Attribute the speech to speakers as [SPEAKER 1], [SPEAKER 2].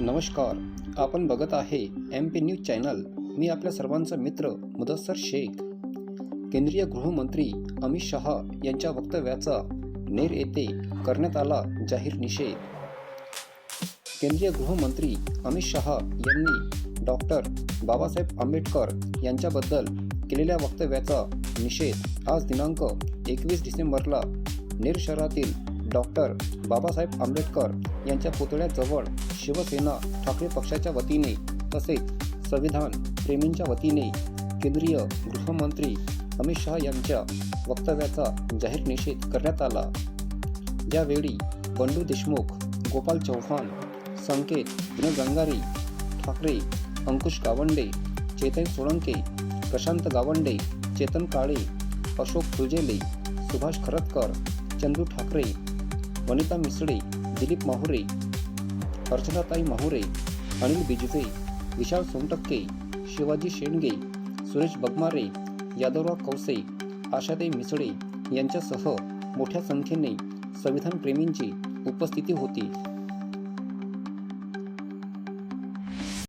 [SPEAKER 1] नमस्कार. आपण बघत आहे एम पी न्यूज चॅनल मी आपल्या सर्वांचा मित्र मुदस्सर शेख. केंद्रीय गृहमंत्री अमित शहा यांच्या वक्तव्याचा नेर येथे करण्यात आला जाहीर निषेध. केंद्रीय गृहमंत्री अमित शहा यांनी डॉक्टर बाबासाहेब आंबेडकर यांच्याबद्दल केलेल्या वक्तव्याचा निषेध आज दिनांक एकवीस डिसेंबरला नेर शहरातील डॉक्टर बाबासाहेब आंबेडकर यांच्या पुतळ्याजवळ शिवसेना ठाकरे पक्षाच्या वतीने तसेच संविधान प्रेमींच्या वतीने केंद्रीय गृहमंत्री अमित शहा यांच्या वक्तव्याचा जाहीर निषेध करण्यात आला. यावेळी बंडू देशमुख गोपाल चव्हाण संकेत विनोद गंगारी ठाकरे अंकुश गावंडे चेतन सोळंके प्रशांत गावंडे चेतन काळे अशोक फुलजेले सुभाष खरतकर चंदू ठाकरे वनिता मिसळे दिलीप माहुरे अर्चनाताई माहुरे अनिल बिजवे विशाल सोनटक्के शिवाजी शेंडगे सुरेश बगमारे यादवराव कवसे आशाताई मिसळे यांच्यासह मोठ्या संख्येने संविधानप्रेमींची उपस्थिती होती.